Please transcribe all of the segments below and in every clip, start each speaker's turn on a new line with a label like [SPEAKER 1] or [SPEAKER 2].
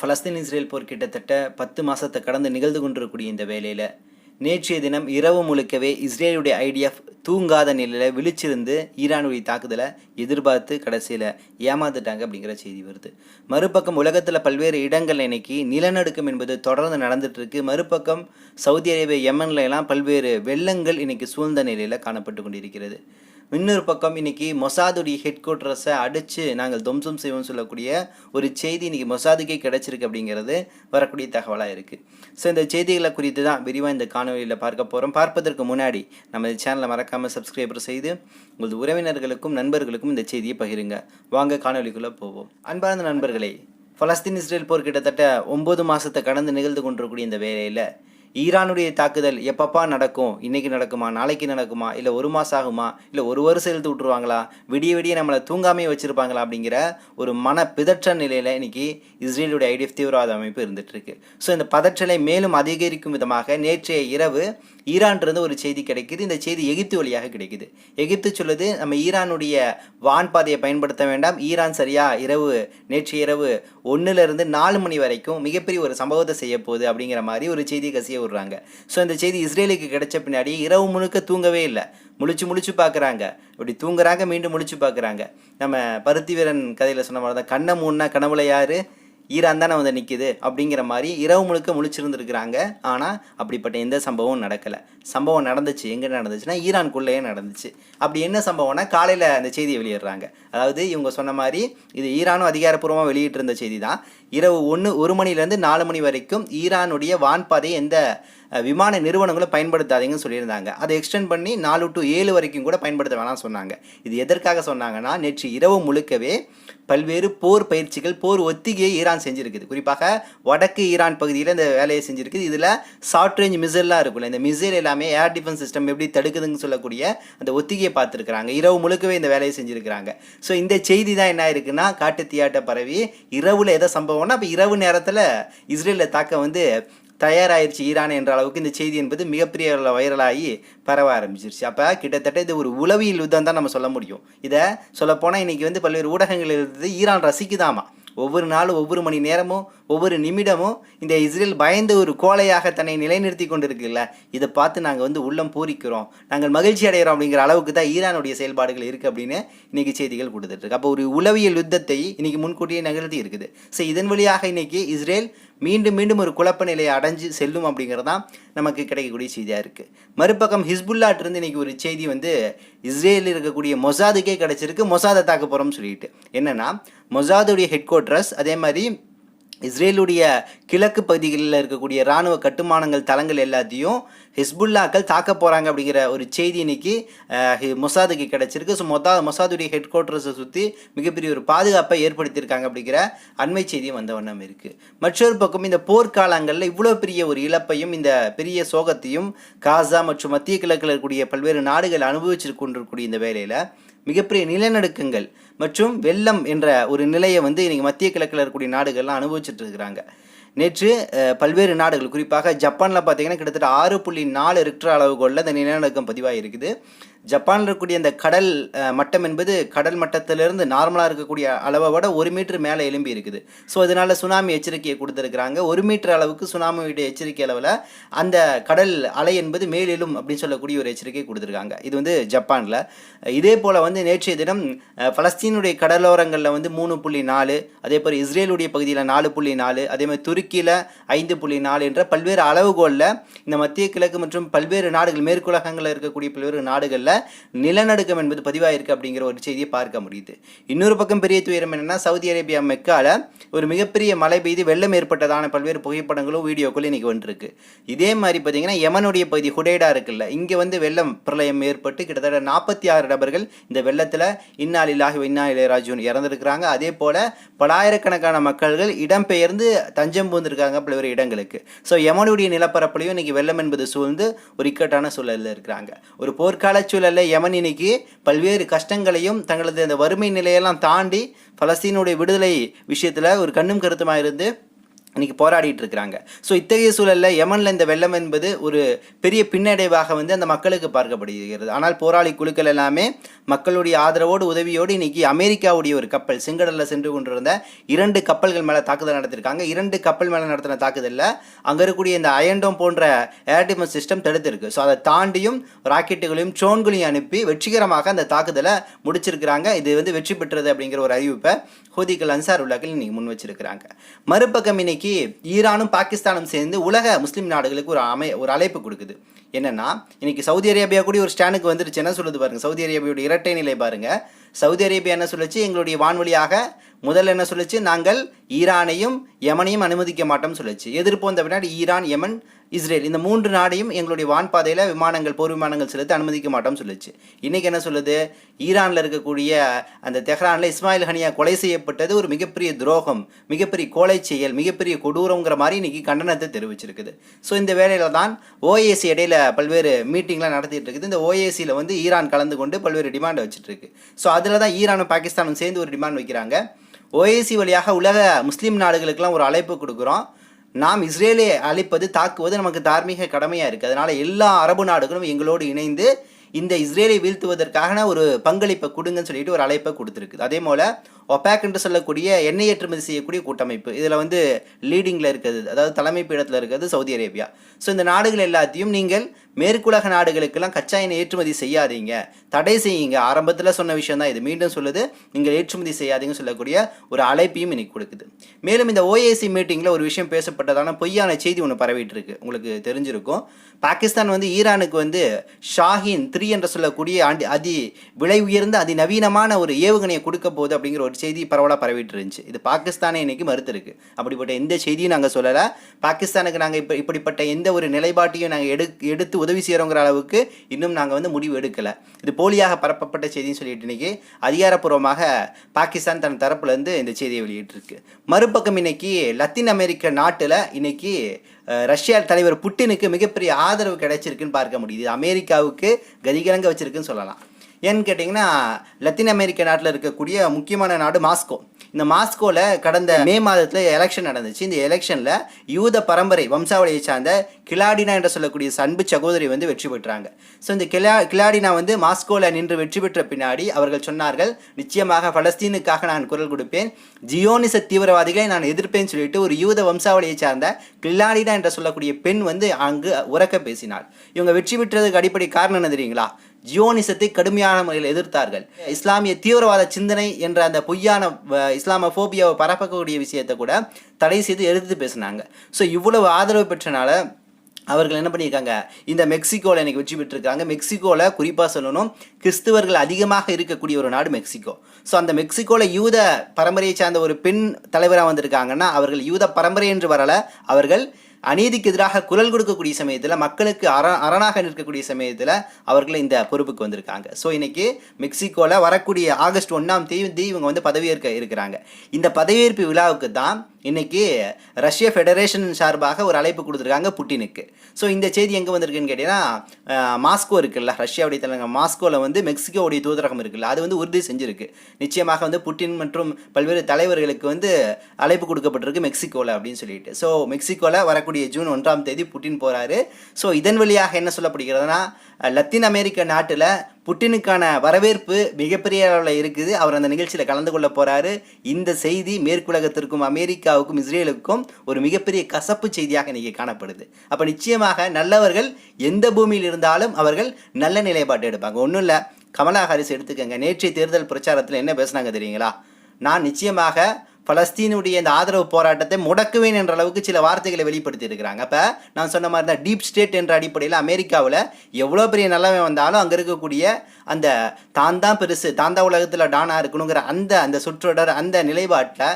[SPEAKER 1] Palestine Israel போர் கிட்டத்தட்ட பத்து மாதத்தை கடந்து நிகழ்ந்து கொண்டிருக்கக்கூடிய இந்த வேலையில் நேற்றைய தினம் இரவு முழுக்கவே இஸ்ரேலுடைய ஐடிஎஃப் தூங்காத நிலையில் விழிச்சிருந்து ஈரானுடைய தாக்குதலை எதிர்பார்த்து கடைசியில் ஏமாந்துட்டாங்க அப்படிங்கிற செய்தி வருது. மறுபக்கம் உலகத்தில் பல்வேறு இடங்கள் இன்னைக்கு நிலநடுக்கம் என்பது தொடர்ந்து நடந்துட்டு இருக்கு. மறுபக்கம் சவுதி அரேபியா யமன்ல எல்லாம் பல்வேறு வெள்ளங்கள் இன்னைக்கு சூழ்ந்த நிலையில் காணப்பட்டு கொண்டிருக்கிறது. இன்னொரு பக்கம் இன்னைக்கு மொசாதுடைய ஹெட் குவார்ட்டர்ஸை அடித்து நாங்கள் துவம்சம் செய்வோம் சொல்லக்கூடிய ஒரு செய்தி இன்னைக்கு மொசாதுக்கே கிடைச்சிருக்கு அப்படிங்கிறது வரக்கூடிய தகவலாக இருக்குது ஸோ இந்த செய்திகளை குறித்து தான் விரிவாக இந்த காணொலியில் பார்க்க போகிறோம் பார்ப்பதற்கு முன்னாடி நம்ம இந்த சேனலை மறக்காமல் சப்ஸ்கிரைபர் செய்து உங்களது உறவினர்களுக்கும் நண்பர்களுக்கும் இந்த செய்தியை பகிருங்க. வாங்க காணொலிக்குள்ளே போவோம். அன்பார்ந்த நண்பர்களே பலஸ்தீன் இஸ்ரேல் போர் கிட்டத்தட்ட ஒம்பது மாதத்தை கடந்து நிகழ்ந்து கொண்டிருக்கக்கூடிய இந்த வேலையில் ஈரானுடைய தாக்குதல் எப்பப்பா நடக்கும்? இன்னைக்கு நடக்குமா? நாளைக்கு நடக்குமா? இல்லை ஒரு மாதம் ஆகுமா? இல்லை ஒரு வருஷம் இழுத்து விட்ருவாங்களா விடிய விடிய நம்மளை தூங்காமையே வச்சுருப்பாங்களா? அப்படிங்கிற ஒரு மன பிதற்ற நிலையில் இன்னைக்கு இஸ்ரேலுடைய ஐடிஎஃப் தீவிரவாத அமைப்பு இருந்துகிட்ருக்கு ஸோ இந்த பதற்றலை மேலும் அதிகரிக்கும் விதமாக நேற்றைய இரவு ஈரான்றது ஒரு செய்தி கிடைக்குது. இந்த செய்தி எகிப்து வழியாக கிடைக்குது. எகிப்து சொல்லுது நம்ம ஈரானுடைய வான் பாதையை பயன்படுத்த வேண்டாம். ஈரான் சரியா இரவு நேற்று இரவு ஒன்றுலேருந்து நாலு மணி வரைக்கும் மிகப்பெரிய ஒரு சம்பவத்தை செய்ய போகுது அப்படிங்கிற மாதிரி ஒரு செய்தி கசிய விடுறாங்க. ஸோ இந்த செய்தி இஸ்ரேலுக்கு கிடைச்ச பின்னாடி இரவு முழுக்க தூங்கவே இல்லை. முழிச்சு முழிச்சு பார்க்குறாங்க இப்படி தூங்குறாங்க மீண்டும் முழிச்சு பார்க்குறாங்க நம்ம பருத்தி வீரன் கதையில் சொன்ன மாதிரி தான் கண்ணை மூணா கனவுல யார்? ஈரான் தானே வந்து நிற்கிது அப்படிங்கிற மாதிரி இரவு முழுக்க முழிச்சிருந்துருக்குறாங்க. ஆனால் அப்படிப்பட்ட எந்த சம்பவமும் நடக்கலை. சம்பவம் நடந்துச்சு. எங்கே நடந்துச்சுன்னா ஈரான்குள்ளேயே நடந்துச்சு. அப்படி என்ன சம்பவம்னா காலையில் அந்த செய்தியை வெளியிடுறாங்க. அதாவது இவங்க சொன்ன மாதிரி இது ஈரானும் அதிகாரப்பூர்வமாக வெளியிட்டிருந்த செய்தி தான் இரவு ஒன்று ஒரு மணிலேருந்து நாலு மணி வரைக்கும் ஈரானுடைய வான்பாதை எந்த விமான நிறுவனங்களும் பயன்படுத்தாதீங்கன்னு சொல்லியிருந்தாங்க. அதை எக்ஸ்டெண்ட் பண்ணி நாலு டு ஏழு வரைக்கும் கூட பயன்படுத்த வேணாம் சொன்னாங்க. இது எதற்காக சொன்னாங்கன்னா நேற்று இரவு முழுக்கவே பல்வேறு போர் பயிற்சிகள் போர் ஒத்திகையை ஈரான் செஞ்சுருக்குது. குறிப்பாக வடக்கு ஈரான் பகுதியில் இந்த வேலையை செஞ்சுருக்குது. இதில் ஷார்ட் ரேஞ்ச் மிசைல்லாம் இருக்குல்ல இந்த மிசைல் எல்லாமே ஏர் டிஃபென்ஸ் சிஸ்டம் எப்படி தடுக்குதுன்னு சொல்லக்கூடிய அந்த ஒத்திகையை பார்த்துருக்குறாங்க. இரவு முழுக்கவே இந்த வேலையை செஞ்சுருக்கிறாங்க. ஸோ இந்த செய்தி தான் என்ன இருக்குன்னா காட்டு தீயாட்ட பரவி இரவில் எதை சம்பவம்னா அப்போ இரவு நேரத்தில் இஸ்ரேலில் தாக்க வந்து தயாராயிருச்சு ஈரான் என்ற அளவுக்கு இந்த செய்தி என்பது மிகப்பெரிய வைரலாகி பரவ ஆரம்பிச்சிருச்சு. அப்போ கிட்டத்தட்ட இது ஒரு உளவியல் யுத்தம் தான் நம்ம சொல்ல முடியும். இதை சொல்லப்போனால் இன்னைக்கு வந்து பல்வேறு ஊடகங்கள் இருந்து ஈரான் ரசிக்குதாமா? ஒவ்வொரு நாளும் ஒவ்வொரு மணி நேரமும் ஒவ்வொரு நிமிடமும் இந்த இஸ்ரேல் பயந்த ஒரு கோலையாக தன்னை நிலைநிறுத்தி கொண்டிருக்குல்ல? இதை பார்த்து நாங்கள் வந்து உள்ளம் பூரிக்கிறோம். நாங்கள் மகிழ்ச்சி அடைகிறோம் அப்படிங்கிற அளவுக்கு தான் ஈரானுடைய செயல்பாடுகள் இருக்குது அப்படின்னு இன்றைக்கி செய்திகள் கொடுத்துட்டு இருக்கு. அப்போ ஒரு உளவியல் யுத்தத்தை இன்றைக்கி முன்கூட்டியே நிகழ்த்தி இருக்குது. ஸோ இதன் வழியாக இன்றைக்கி இஸ்ரேல் மீண்டும் மீண்டும் ஒரு குழப்ப நிலையை அடைஞ்சு செல்லும் அப்படிங்கிறது தான் நமக்கு கிடைக்கக்கூடிய செய்தியாக இருக்குது மறுபக்கம் ஹிஸ்புல்லாட்டிருந்து இன்னைக்கு ஒரு செய்தி வந்து இஸ்ரேலில் இருக்கக்கூடிய மொசாதுக்கே கிடச்சிருக்கு மொசாதை தாக்க போகிறோம்னு சொல்லிட்டு. என்னன்னா மொசாதுடைய ஹெட் குவார்ட்டர்ஸ் அதே மாதிரி இஸ்ரேலுடைய கிழக்கு பகுதிகளில் இருக்கக்கூடிய இராணுவ கட்டுமானங்கள் தளங்கள் எல்லாத்தையும் ஹிஸ்புல்லாக்கள் தாக்க போகிறாங்க அப்படிங்கிற ஒரு செய்தி இன்னைக்கு மொசாதுக்கு கிடச்சிருக்கு. ஸோ மொத்தா மொசாதுடைய ஹெட் குவார்ட்டர்ஸை சுற்றி மிகப்பெரிய ஒரு பாதுகாப்பை ஏற்படுத்தியிருக்காங்க அப்படிங்கிற அண்மை செய்தியும் வந்த வண்ணம் இருக்குது மற்றொரு பக்கம் இந்த போர்க்காலங்களில் இவ்வளோ பெரிய ஒரு இழப்பையும் இந்த பெரிய சோகத்தையும் காசா மற்றும் மத்திய கிழக்கில் இருக்கக்கூடிய பல்வேறு நாடுகள் அனுபவிச்சு கொண்டிருக்கக்கூடிய இந்த வேலையில் மிகப்பெரிய நிலநடுக்கங்கள் மற்றும் வெள்ளம் என்ற ஒரு நிலையை வந்து இன்றைக்கி மத்திய கிழக்கில் இருக்கக்கூடிய நாடுகள்லாம் அனுபவிச்சுட்டு இருக்கிறாங்க. நேற்று பல்வேறு நாடுகள் குறிப்பாக ஜப்பானில் பார்த்தீங்கன்னா கிட்டத்தட்ட ஆறு புள்ளி நாலு ரிக்டர் அளவுகளில் இந்த நிலநடுக்கம் பதிவாக இருக்குது ஜப்பானில் இருக்கக்கூடிய அந்த கடல் மட்டம் என்பது கடல் மட்டத்திலிருந்து நார்மலாக இருக்கக்கூடிய அளவை விட ஒரு மீட்டர் மேலே எழும்பி இருக்குது. ஸோ அதனால் சுனாமி எச்சரிக்கையை கொடுத்துருக்குறாங்க. ஒரு மீட்டர் அளவுக்கு சுனாமியுடைய எச்சரிக்கை அளவில் அந்த கடல் அலை என்பது மேலெழும் அப்படின்னு சொல்லக்கூடிய ஒரு எச்சரிக்கை கொடுத்துருக்காங்க. இது வந்து ஜப்பானில். இதே போல் வந்து நேற்றைய தினம் பலஸ்தீனுடைய கடலோரங்களில் வந்து மூணு புள்ளி நாலு அதே போல் இஸ்ரேலுடைய பகுதியில் நாலு புள்ளி நாலு அதே மாதிரி துருக்கியில் ஐந்து புள்ளி நாலு என்ற பல்வேறு அளவுகோலில் இந்த மத்திய கிழக்கு மற்றும் பல்வேறு நாடுகள் மேற்குலகங்களில் இருக்கக்கூடிய பல்வேறு நாடுகளில் நிலநடுக்கம் என்பது பதிவாயிருக்கு அப்படிங்கிற ஒரு செய்தியை பார்க்க முடியுது. இன்னொரு பக்கம் பெரிய துயரம் என்னென்னா சவுதி அரேபியா மெக்கால ஒரு மிகப்பெரிய மழை பெய்து வெள்ளம் ஏற்பட்டதான பல்வேறு புகைப்படங்களும் வீடியோக்களும் இன்றைக்கி வந்துருக்கு. இதே மாதிரி பார்த்தீங்கன்னா யமனுடைய பகுதி ஹுடேடா இருக்குல்ல இங்கே வந்து வெள்ளம் பிரளயம் ஏற்பட்டு கிட்டத்தட்ட நாற்பத்தி ஆறு நபர்கள் இந்த வெள்ளத்தில் இன்னாலில்லாஹி இன்னா இளையராஜூன் இறந்துருக்கிறாங்க. அதே போல் பலாயிரக்கணக்கான மக்கள்கள் இடம்பெயர்ந்து தஞ்சம் பூந்திருக்காங்க பல்வேறு இடங்களுக்கு. ஸோ யமனுடைய நிலப்பரப்புலையும் இன்னைக்கு வெள்ளம் என்பது சூழ்ந்து ஒரு இக்கட்டான சூழலில் இருக்கிறாங்க. ஒரு போர்க்கால சூழலில் யமன் இன்னைக்கு பல்வேறு கஷ்டங்களையும் தங்களது அந்த வறுமை நிலையெல்லாம் தாண்டி பலஸ்தீனுடைய விடுதலை விஷயத்தில் ஒரு கண்ணும் கருத்துமாக இருந்து இன்னைக்கு போராடிட்டு இருக்கிறாங்க. ஸோ இத்தகைய சூழலில் யமனில் இந்த வெள்ளம் என்பது ஒரு பெரிய பின்னடைவாக வந்து அந்த மக்களுக்கு பார்க்கப்படுகிறது. ஆனால் போராளி குழுக்கள் எல்லாமே மக்களுடைய ஆதரவோடு உதவியோடு இன்றைக்கி அமெரிக்காவுடைய ஒரு கப்பல் செங்கடலில் சென்று கொண்டிருந்த இரண்டு கப்பல்கள் மேலே தாக்குதல் நடத்திருக்காங்க. இரண்டு கப்பல் மேலே நடத்தின தாக்குதலில் அங்கே இருக்கக்கூடிய இந்த அயண்டோம் போன்ற ஏர்டிமஸ் சிஸ்டம் தடுத்திருக்கு. ஸோ அதை தாண்டியும் ராக்கெட்டுகளையும் ட்ரோன்களையும் அனுப்பி வெற்றிகரமாக அந்த தாக்குதலை முடிச்சிருக்கிறாங்க. இது வந்து வெற்றி பெற்றது அப்படிங்கிற ஒரு அறிவிப்பை ஹோதிகள் அன்சார் உலகில் இன்னைக்கு முன் வச்சிருக்கிறாங்க. மறுபக்கம் இன்னைக்கு ஈரானும் பாகிஸ்தானும் சேர்ந்து உலக முஸ்லீம் நாடுகளுக்கு ஒரு அமை ஒரு அழைப்பு கொடுக்குது. என்னன்னா இன்னைக்கு சவுதி அரேபியா கூட ஒரு ஸ்டாண்டுக்கு வந்துருச்சு என்ன சொல்லுது பாருங்க. சவுதி அரேபியாவுடைய இரட்டை நிலை பாருங்க. சவுதி அரேபியா என்ன சொல்லுச்சு? எங்களுடைய வான்வழியாக முதல்ல என்ன சொல்லுச்சு? நாங்கள் ஈரானையும் யமனையும் அனுமதிக்க மாட்டோம்னு சொல்லுச்சு. எதிர்ப்பு வந்த பின்னாடி ஈரான் யமன் இஸ்ரேல் இந்த மூன்று நாடையும் எங்களுடைய வான்பாதையில் விமானங்கள் போர் விமானங்கள் செலுத்த அனுமதிக்க மாட்டோம்னு சொல்லுச்சு. இன்றைக்கி என்ன சொல்லுது? ஈரானில் இருக்கக்கூடிய அந்த தெஹ்ரானில் இஸ்மாயில் ஹனியா கொலை செய்யப்பட்டது ஒரு மிகப்பெரிய துரோகம் மிகப்பெரிய கொலை செயல் மிகப்பெரிய கொடூரங்கிற மாதிரி இன்றைக்கி கண்டனத்தை தெரிவிச்சிருக்குது. ஸோ இந்த வேலையில் தான் ஓஏசி இடையில் பல்வேறு மீட்டிங்லாம் நடத்திட்டு இருக்குது இந்த ஓஏசியில் வந்து ஈரான் கலந்து கொண்டு பல்வேறு டிமாண்டை வச்சுட்டு இருக்கு ஸோ அதில் தான் ஈரானும் பாகிஸ்தானும் சேர்ந்து ஒரு டிமாண்ட் வைக்கிறாங்க. ஓஏசி வழியாக உலக முஸ்லீம் நாடுகளுக்கெல்லாம் ஒரு அழைப்பு கொடுக்குறோம். நாம் இஸ்ரேலை அழைப்பது தாக்குவது நமக்கு தார்மீக கடமையாக இருக்குது அதனால் எல்லா அரபு நாடுகளும் எங்களோடு இணைந்து இந்த இஸ்ரேலை வீழ்த்துவதற்கான ஒரு பங்களிப்பை கொடுங்கன்னு சொல்லிட்டு ஒரு அழைப்பை கொடுத்துருக்குது. அதே போல் ஒபேக் என்று சொல்லக்கூடிய எண்ணெய் ஏற்றுமதி செய்யக்கூடிய கூட்டமைப்பு. இதில் வந்து லீடிங்கில் இருக்கிறது அதாவது தலைமை பீடத்தில் இருக்கிறது சவுதி அரேபியா. ஸோ இந்த நாடுகள் எல்லாத்தையும் நீங்கள் மேற்குலக நாடுகளுக்கெல்லாம் கச்சா எண்ணெய் ஏற்றுமதி செய்யாதீங்க. தடை செய்யுங்க. ஆரம்பத்தில் சொன்ன விஷயம் தான் இது. மீண்டும் சொல்லுது. நீங்கள் ஏற்றுமதி செய்யாதீங்கன்னு சொல்லக்கூடிய ஒரு அழைப்பையும் இன்னைக்கு கொடுக்குது. மேலும் இந்த ஓஏசி மீட்டிங்கில் ஒரு விஷயம் பேசப்பட்டதான பொய்யான செய்தி ஒன்று பரவிட்டு இருக்கு உங்களுக்கு தெரிஞ்சிருக்கும். பாகிஸ்தான் வந்து ஈரானுக்கு வந்து ஷாஹின் த்ரீ என்று சொல்லக்கூடிய அதி விலை உயர்ந்த அதிநவீனமான ஒரு ஏவுகணையை கொடுக்க போகுது அப்படிங்கிற ஒரு செய்தி பரவலாக பரவிட்டு இருந்துச்சு. இது பாகிஸ்தானே இன்னைக்கு மறுத்திருக்கு. அப்படிப்பட்ட எந்த செய்தியும் நாங்கள் சொல்லலை. பாகிஸ்தானுக்கு நாங்கள் இப்போ இப்படிப்பட்ட எந்த ஒரு நிலைப்பாட்டையும் நாங்கள் எடு எடுத்து உதவி செய்கிறோங்கிற அளவுக்கு இன்னும் நாங்கள் வந்து முடிவு எடுக்கலை. இது போலியாக பரப்பப்பட்ட செய்தின்னு சொல்லிட்டு இன்னைக்கு அதிகாரப்பூர்வமாக பாகிஸ்தான் தன் தரப்புலேருந்து இந்த செய்தியை வெளியிட்டிருக்கு. மறுபக்கம் இன்னைக்கு லத்தீன் அமெரிக்க நாட்டில் இன்னைக்கு ரஷ்யா தலைவர் புட்டினுக்கு மிகப்பெரிய ஆதரவு கிடைச்சிருக்குன்னு பார்க்க முடியுது. அமெரிக்காவுக்கு கதிகலங்க வச்சிருக்குன்னு சொல்லலாம். ஏன்னு கேட்டிங்கன்னா லத்தீன் அமெரிக்க நாட்டில் இருக்கக்கூடிய முக்கியமான நாடு மாஸ்கோ. இந்த மாஸ்கோவில் கடந்த மே மாதத்தில் எலெக்ஷன் நடந்துச்சு. இந்த எலெக்ஷனில் யூத பரம்பரை வம்சாவளியை சார்ந்த கிலாடினா என்று சொல்லக்கூடிய அன்பு சகோதரி வந்து வெற்றி பெற்றாங்க. ஸோ இந்த கிலா கிலாடினா வந்து மாஸ்கோவில் நின்று வெற்றி பெற்ற பின்னாடி அவர்கள் சொன்னார்கள் நிச்சயமாக பலஸ்தீனுக்காக நான் குரல் கொடுப்பேன். ஜியோனிச தீவிரவாதிகளை நான் எதிர்ப்பேன்னு சொல்லிட்டு ஒரு யூத வம்சாவளியை சார்ந்த கிலாடினா என்று சொல்லக்கூடிய பெண் வந்து அங்கு உறக்க பேசினாள். இவங்க வெற்றி பெற்றதுக்கு அடிப்படை காரணம் என்ன தெரியுங்களா? ஜியோனிசத்தை கடுமையான முறையில் எதிர்த்தார்கள். இஸ்லாமிய தீவிரவாத சிந்தனை என்ற அந்த பொய்யான வ- இஸ்லாமோபியாவை பரப்பக்கூடிய விஷயத்தை கூட தடை செய்து எதிர்த்து பேசினாங்க. ஸோ இவ்வளவு ஆதரவு பெற்றனால அவர்கள் என்ன பண்ணியிருக்காங்க? இந்த மெக்சிகோவில் இன்னைக்கு வெற்றி பெற்றிருக்காங்க. மெக்சிகோவில் குறிப்பாக சொல்லணும் கிறிஸ்துவர்கள் அதிகமாக இருக்கக்கூடிய ஒரு நாடு மெக்சிகோ. ஸோ அந்த மெக்சிகோவில் யூத பரம்பரையை சார்ந்த ஒரு பெண் தலைவராக வந்திருக்காங்கன்னா அவர்கள் யூத பரம்பரை என்று வரல அவர்கள் அநீதிக்கு எதிராக குரல் கொடுக்கக்கூடிய சமயத்தில் மக்களுக்கு அற அரணாக நிற்கக்கூடிய சமயத்தில் அவர்கள் இந்த பொறுப்புக்கு வந்திருக்காங்க. ஸோ இன்னைக்கு மெக்சிகோவில் வரக்கூடிய ஆகஸ்ட் ஒன்றாம் தேதி இவங்க வந்து பதவியேற்க இருக்கிறாங்க. இந்த பதவியேற்பு விழாவுக்கு தான் இன்னைக்கு ரஷ்ய ஃபெடரேஷன் சார்பாக ஒரு அழைப்பு கொடுத்துருக்காங்க புட்டினுக்கு. ஸோ இந்த செய்தி எங்கே வந்திருக்குன்னு கேட்டீங்கன்னா மாஸ்கோ இருக்குல்ல ரஷ்யாவுடைய தலைநகர் மாஸ்கோவில் வந்து மெக்சிகோவுடைய தூதரகம் இருக்குல்ல அது வந்து உறுதி செஞ்சிருக்கு. நிச்சயமாக வந்து புட்டின் மற்றும் பல்வேறு தலைவர்களுக்கு வந்து அழைப்பு கொடுக்கப்பட்டிருக்கு மெக்சிகோவில் அப்படின்னு சொல்லிட்டு. ஸோ மெக்சிகோவில் வரக்கூடிய ஜூன் ஒன்றாம் தேதி புட்டின் போகிறாரு ஸோ இதன் வழியாக என்ன சொல்லப்படுகிறதுனா லத்தீன் அமெரிக்க நாட்டில் புட்டினுக்கான வரவேற்பு மிகப்பெரிய அளவில் இருக்குது. அவர் அந்த நிகழ்ச்சியில் கலந்து கொள்ள போகிறாரு இந்த செய்தி மேற்குலகத்திற்கும் அமெரிக்காவுக்கும் இஸ்ரேலுக்கும் ஒரு மிகப்பெரிய கசப்பு செய்தியாக இன்றைக்கி காணப்படுது. அப்போ நிச்சயமாக நல்லவர்கள் எந்த பூமியில் இருந்தாலும் அவர்கள் நல்ல நிலைப்பாட்டு எடுப்பாங்க. ஒன்றும் இல்லை கமலா ஹாரிஸ் எடுத்துக்கங்க. நேற்றைய தேர்தல் பிரச்சாரத்தில் என்ன பேசுனாங்க தெரியுங்களா? நான் நிச்சயமாக பலஸ்தீனுடைய இந்த ஆதரவு போராட்டத்தை முடக்குவேன் என்ற அளவுக்கு சில வார்த்தைகளை வெளிப்படுத்தி இருக்கிறாங்க அப்போ நான் சொன்ன மாதிரி தான் டீப் ஸ்டேட் என்ற அடிப்படையில் அமெரிக்காவில் எவ்வளோ பெரிய நல்லவன் வந்தாலும் அங்கே இருக்கக்கூடிய அந்த தான் தான் பெருசு தான் தான் உலகத்தில் டானா இருக்கணுங்கிற அந்த அந்த சுற்றொடர் அந்த நிலைப்பாட்டில்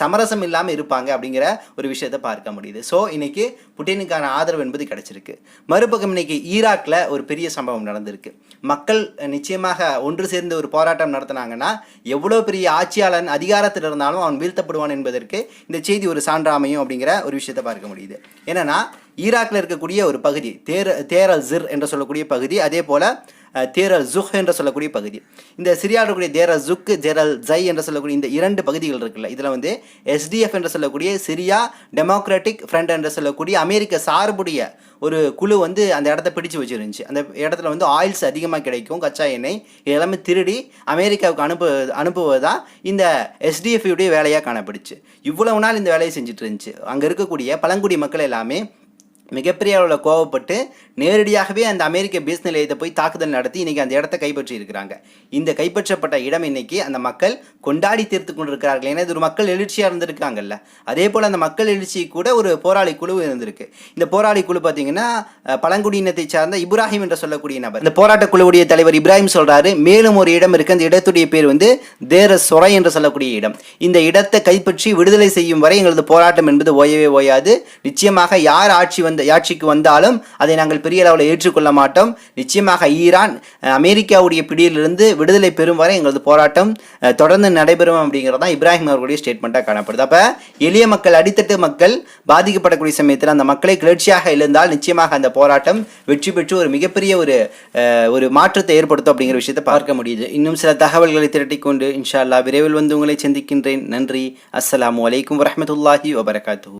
[SPEAKER 1] சமரசம் இல்லாமல் இருப்பாங்க அப்படிங்கிற ஒரு விஷயத்தை பார்க்க முடியுது. ஸோ இன்றைக்கி புட்டினுக்கான ஆதரவு என்பது கிடச்சிருக்கு. மறுபக்கம் இன்னைக்கு ஈராக்கில் ஒரு பெரிய சம்பவம் நடந்திருக்கு. மக்கள் நிச்சயமாக ஒன்று சேர்ந்து ஒரு போராட்டம் நடத்தினாங்கன்னா எவ்வளோ பெரிய ஆட்சியாளன் அதிகாரத்தில் இருந்தாலும் அவன் வீழ்த்தப்படுவான் என்பதற்கு இந்த செய்தி ஒரு சான்றாமையும் அப்படிங்கிற ஒரு விஷயத்தை பார்க்க முடியுது. என்னென்னா ஈராக்கில் இருக்கக்கூடிய ஒரு பகுதி தேர தேரல் ஜிர் என்று சொல்லக்கூடிய பகுதி அதே போல் அஹ், தேரல் ஜுஹ் என்று சொல்லக்கூடிய பகுதி. இந்த சிரியாவில் இருக்கக்கூடிய தேரல் ஜுக் தேரல் ஜை என்று சொல்லக்கூடிய இந்த இரண்டு பகுதிகள் இருக்குல்ல. இதில் வந்து எஸ்டிஎஃப் என்று சொல்லக்கூடிய சிரியா டெமோக்ராட்டிக் ஃப்ரண்ட் என்று சொல்லக்கூடிய அமெரிக்க சார்புடைய ஒரு குழு வந்து அந்த இடத்த பிடிச்சு வச்சுருந்துச்சு. அந்த இடத்துல வந்து ஆயில்ஸ் அதிகமாக கிடைக்கும் கச்சா எண்ணெய் எல்லாமே திருடி அமெரிக்காவுக்கு அனுப்பு அனுப்புவது தான் இந்த எஸ்டிஎஃப்யுடைய வேலையாக காணப்படுச்சு. இவ்வளவு நாள் இந்த வேலையை செஞ்சுட்டு இருந்துச்சு. அங்கே இருக்கக்கூடிய பழங்குடி மக்கள் எல்லாமே மிகப்பெரிய அளவில் கோவப்பட்டு நேரடியாகவே அந்த அமெரிக்க பேஸ் நிலையத்தை போய் தாக்குதல் நடத்தி இன்றைக்கி அந்த இடத்த கைப்பற்றி இருக்கிறாங்க. இந்த கைப்பற்றப்பட்ட இடம் இன்னைக்கு அந்த மக்கள் கொண்டாடி தீர்த்து கொண்டிருக்கிறார்கள். ஏன்னா இது ஒரு மக்கள் எழுச்சியாக இருந்திருக்காங்கல்ல அதே போல் அந்த மக்கள் எழுச்சி கூட ஒரு போராளி குழு இருந்திருக்கு. இந்த போராளி குழு பார்த்தீங்கன்னா பழங்குடியினத்தை சார்ந்த இப்ராஹிம் என்று சொல்லக்கூடிய நபர். இந்த போராட்ட குழுவுடைய தலைவர் இப்ராஹிம் சொல்கிறாரு மேலும் ஒரு இடம் இருக்குது அந்த இடத்துடைய பேர் வந்து தேர சொரை என்று சொல்லக்கூடிய இடம். இந்த இடத்தை கைப்பற்றி விடுதலை செய்யும் வரை எங்களது போராட்டம் என்பது ஓயவே ஓயாது. நிச்சயமாக யார் ஆட்சி வந்து ஆட்சிக்கு வந்தாலும் அதை நாங்கள் பெரிய அளவில் ஏற்றுக்கொள்ள மாட்டோம். நிச்சயமாக ஈரான் அமெரிக்காவுடைய பிடியிலிருந்து விடுதலை பெறும் வரை எங்களது போராட்டம் தொடர்ந்து நடைபெறும் அப்படிங்கிறது தான் இப்ராஹிம் அவர்களுடைய ஸ்டேட்மெண்ட்டாக காணப்படுது. அப்போ எளிய மக்கள் அடித்தட்டு மக்கள் பாதிக்கப்படக்கூடிய சமயத்தில் அந்த மக்களை கிளர்ச்சியாக எழுந்தால் நிச்சயமாக அந்த போராட்டம் வெற்றி பெற்று ஒரு மிகப்பெரிய ஒரு ஒரு மாற்றத்தை ஏற்படுத்தும் அப்படிங்கிற விஷயத்தை பார்க்க முடியுது. இன்னும் சில தகவல்களை திரட்டிக் கொண்டு இன்ஷா அல்லா விரைவில் வந்து உங்களை சந்திக்கின்றேன். நன்றி. அஸ்லாம் வலைக்கம் வரமத்துல்லாஹி வபரகாத்து